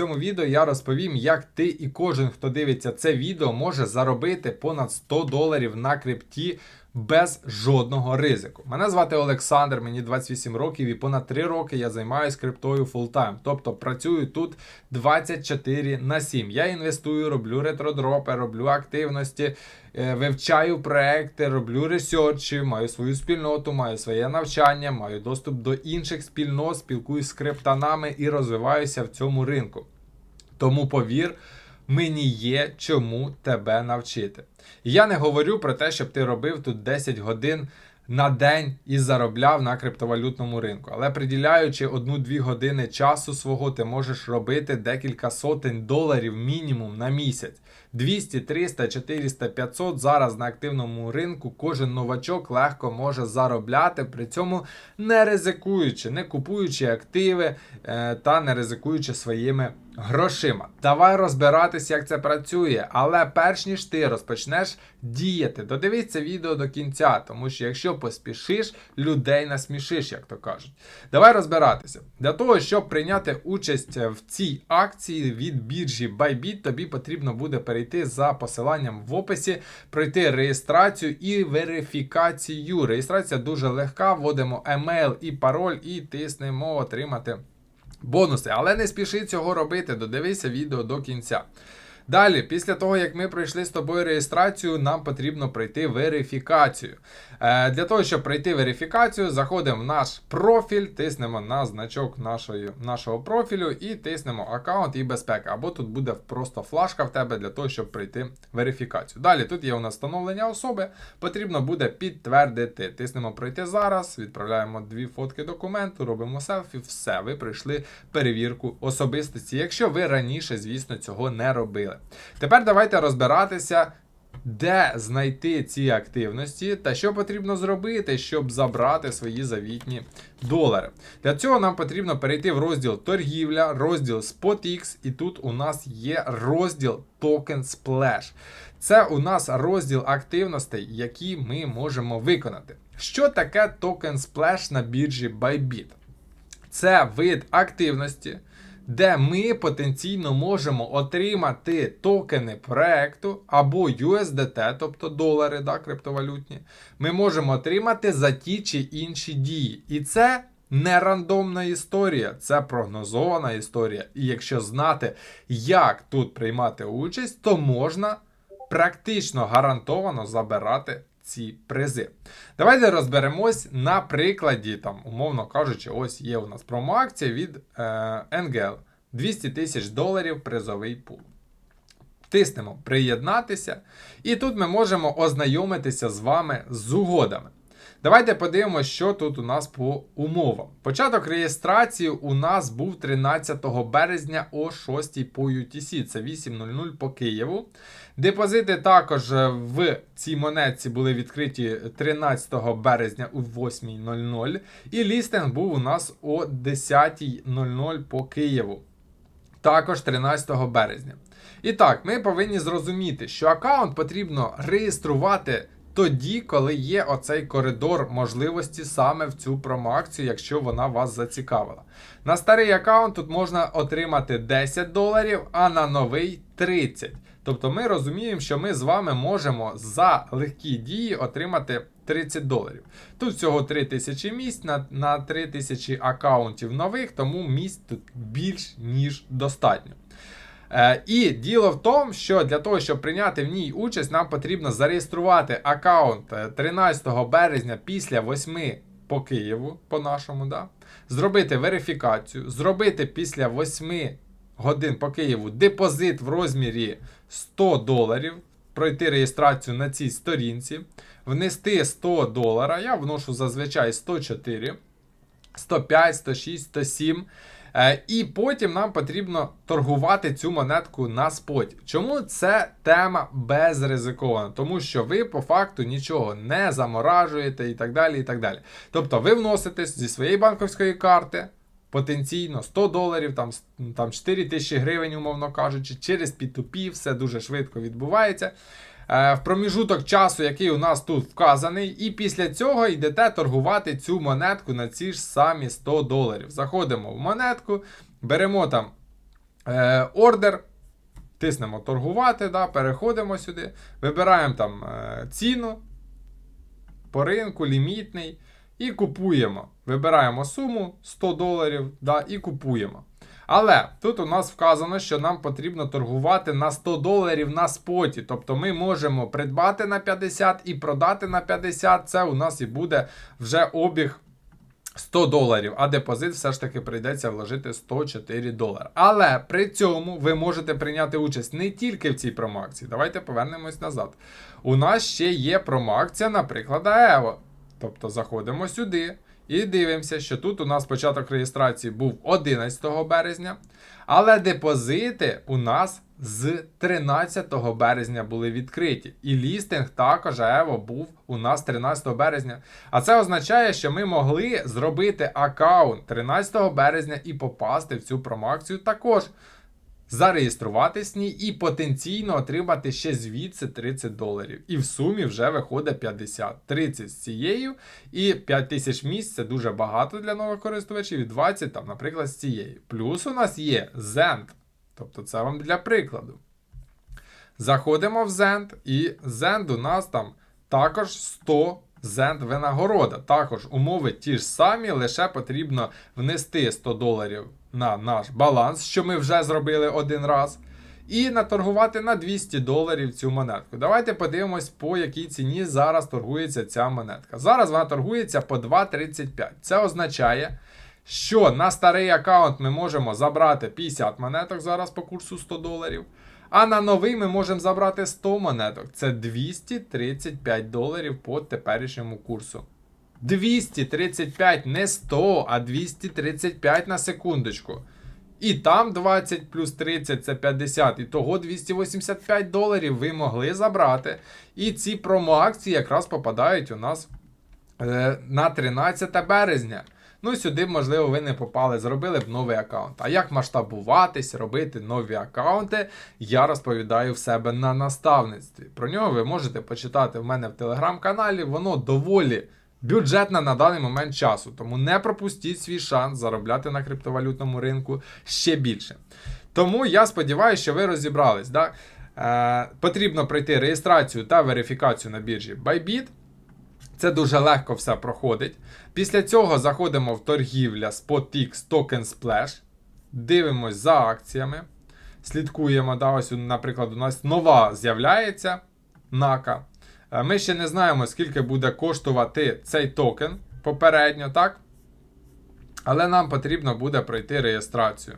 цьому відео я розповім, як ти і кожен, хто дивиться це відео, може заробити понад 100 доларів на крипті без жодного ризику. Мене звати Олександр, мені 28 років, і понад 3 роки я займаюся криптою фултайм. Тобто працюю тут 24 на 7. Я інвестую, роблю ретродропи, роблю активності, е, вивчаю проекти, роблю ресерчі, маю свою спільноту, маю своє навчання, маю доступ до інших спільнот, спілкуюсь з криптанами і розвиваюся в цьому ринку. Тому повір, мені є чому тебе навчити. І я не говорю про те, щоб ти робив тут 10 годин на день і заробляв на криптовалютному ринку. Але приділяючи 1-2 години часу свого, ти можеш робити декілька сотень доларів мінімум на місяць. 200, 300, 400, 500 зараз на активному ринку кожен новачок легко може заробляти, при цьому не ризикуючи, не купуючи активи е, та не ризикуючи своїми грошима. Давай розбиратись, як це працює. Але перш ніж ти розпочнеш діяти, додивіться відео до кінця, тому що якщо поспішиш, людей насмішиш, як то кажуть. Давай розбиратися. Для того, щоб прийняти участь в цій акції від біржі Bybit, тобі потрібно буде перейти за посиланням в описі, пройти реєстрацію і верифікацію. Реєстрація дуже легка. Вводимо емейл і пароль, і тиснемо отримати бонуси. Але не спіши цього робити, додивися відео до кінця. Далі, після того, як ми пройшли з тобою реєстрацію, нам потрібно пройти верифікацію. Е, Для того, щоб пройти верифікацію, заходимо в наш профіль, тиснемо на значок нашої, нашого профілю і тиснемо аккаунт і безпека. Або тут буде просто флажка в тебе для того, щоб пройти верифікацію. Далі тут є у нас встановлення особи, потрібно буде підтвердити. Тиснемо пройти зараз, відправляємо дві фотки документу, робимо селфі, все, ви пройшли перевірку особистості, якщо ви раніше, звісно, цього не робили. Тепер давайте розбиратися, де знайти ці активності та що потрібно зробити, щоб забрати свої завітні долари. Для цього нам потрібно перейти в розділ торгівля, розділ SpotX, і тут у нас є розділ Token Splash. Це у нас розділ активностей, які ми можемо виконати. Що таке Token Splash на біржі Bybit? Це вид активності, де ми потенційно можемо отримати токени проекту або USDT, тобто долари, да, криптовалютні, ми можемо отримати за ті чи інші дії. І це не рандомна історія, це прогнозована історія. І якщо знати, як тут приймати участь, то можна практично гарантовано забирати ці призи. Давайте розберемось на прикладі, там, умовно кажучи, ось є у нас промоакція від е, NGL 200 тисяч доларів призовий пул. Тиснемо приєднатися, і тут ми можемо ознайомитися з вами з угодами. Давайте подивимося, що тут у нас по умовам. Початок реєстрації у нас був 13 березня о 6 по UTC, це 8.00 по Києву. Депозити також в цій монетці були відкриті 13 березня о 8.00. І лістинг був у нас о 10.00 по Києву. Також 13 березня. І так, ми повинні зрозуміти, що аккаунт потрібно реєструвати тоді, коли є оцей коридор можливості саме в цю промоакцію, якщо вона вас зацікавила. На старий аккаунт тут можна отримати 10 доларів, а на новий 30. Тобто ми розуміємо, що ми з вами можемо за легкі дії отримати 30 доларів. Тут всього 3000 місць на на 3000 аккаунтів нових, тому місць тут більш ніж достатньо. Е, І діло в тому, що для того, щоб прийняти в ній участь, нам потрібно зареєструвати аккаунт 13 березня після 8 по Києву, по нашому, да? зробити верифікацію, зробити після 8 годин по Києву депозит в розмірі 100 доларів, пройти реєстрацію на цій сторінці, внести 100 долара. Я вношу зазвичай 104, 105, 106, 107. Е, І потім нам потрібно торгувати цю монетку на споті. Чому це тема безризикована? Тому що ви по факту нічого не заморажуєте і так далі. і так далі. Тобто ви вносите зі своєї банковської карти. Потенційно 100 доларів, там там 4 тисячі гривень, умовно кажучи, через P2P все дуже швидко відбувається. Е, в проміжуток часу, який у нас тут вказаний, і після цього йдете торгувати цю монетку на ці ж самі 100 доларів. Заходимо в монетку, беремо там е, ордер, тиснемо торгувати, да, переходимо сюди, вибираємо там е, ціну по ринку, лімітний, і купуємо. Вибираємо суму 100 доларів да, і купуємо. Але тут у нас вказано, що нам потрібно торгувати на 100 доларів на споті. Тобто ми можемо придбати на 50 і продати на 50. Це у нас і буде вже обіг 100 доларів, а депозит все ж таки прийдеться вложити 104 долари. Але при цьому ви можете прийняти участь не тільки в цій промоакції. Давайте повернемось назад. У нас ще є промоакція, наприклад, АЕВО. Тобто заходимо сюди і дивимося, що тут у нас початок реєстрації був 11 березня, але депозити у нас з 13 березня були відкриті. І лістинг також АЕВО був у нас 13 березня. А це означає, що ми могли зробити аккаунт 13 березня і попасти в цю промоакцію також. Зареєструватись в ній і потенційно отримати ще звідси 30 доларів. І в сумі вже виходить 50. 30 з цією і 5 тисяч місць це дуже багато для нових користувачів, і 20 там, наприклад, з цією. Плюс у нас є Zend. Тобто це вам для прикладу. Заходимо в Zend, і Zend у нас там також 100 Zend винагорода. Також умови ті ж самі, лише потрібно внести 100 доларів на наш баланс, що ми вже зробили один раз. І наторгувати на 200 доларів цю монетку. Давайте подивимось, по якій ціні зараз торгується ця монетка. Зараз вона торгується по 2,35. Це означає, що на старий аккаунт ми можемо забрати 50 монеток зараз по курсу 100 доларів. А на новий ми можемо забрати 100 монеток. Це 235 доларів по теперішньому курсу. 235 не 100, а 235 на секундочку. І там 20 плюс 30 це 50. І того 285 доларів ви могли забрати. І ці промоакції якраз попадають у нас е, на 13 березня. Ну, сюди, можливо, ви не попали, зробили б новий аккаунт. А як масштабуватись, робити нові аккаунти, я розповідаю в себе на наставництві. Про нього ви можете почитати в мене в телеграм-каналі, воно доволі бюджетне на даний момент часу. Тому не пропустіть свій шанс заробляти на криптовалютному ринку ще більше. Тому я сподіваюся, що ви розібрались. Да? Е, потрібно пройти реєстрацію та верифікацію на біржі Bybit. Це дуже легко все проходить. Після цього заходимо в торгівля SpotX Token Splash. Дивимось за акціями. Слідкуємо. Да, ось, наприклад, у нас нова з'являється нака. Е, Ми ще не знаємо, скільки буде коштувати цей токен попередньо, так? Але нам потрібно буде пройти реєстрацію.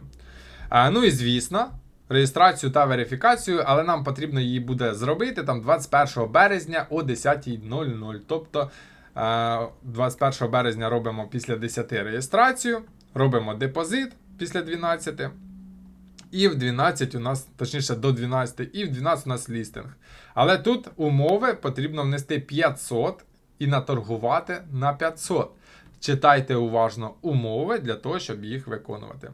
Е, Ну і звісно, реєстрацію та верифікацію, але нам потрібно її буде зробити там 21 березня о 10.00. Тобто е, 21 березня робимо після 10 реєстрацію, робимо депозит після 12. І в 12 у нас, точніше, до 12, і в 12 у нас лістинг. Але тут умови потрібно внести 500 і наторгувати на 500. Читайте уважно умови для того, щоб їх виконувати.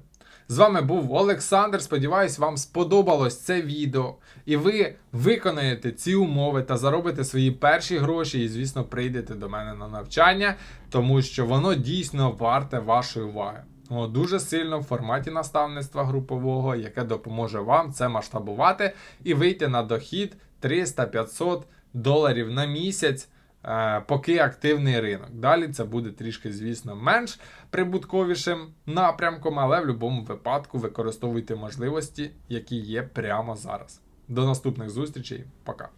З вами був Олександр. Сподіваюсь, вам сподобалось це відео, і ви виконаєте ці умови та заробите свої перші гроші, і, звісно, прийдете до мене на навчання, тому що воно дійсно варте вашої уваги. Дуже сильно в форматі наставництва групового, яке допоможе вам це масштабувати і вийти на дохід 300-500 доларів на місяць. е, Поки активний ринок. Далі це буде трішки, звісно, менш прибутковішим напрямком, але в будь-якому випадку використовуйте можливості, які є прямо зараз. До наступних зустрічей. Пока.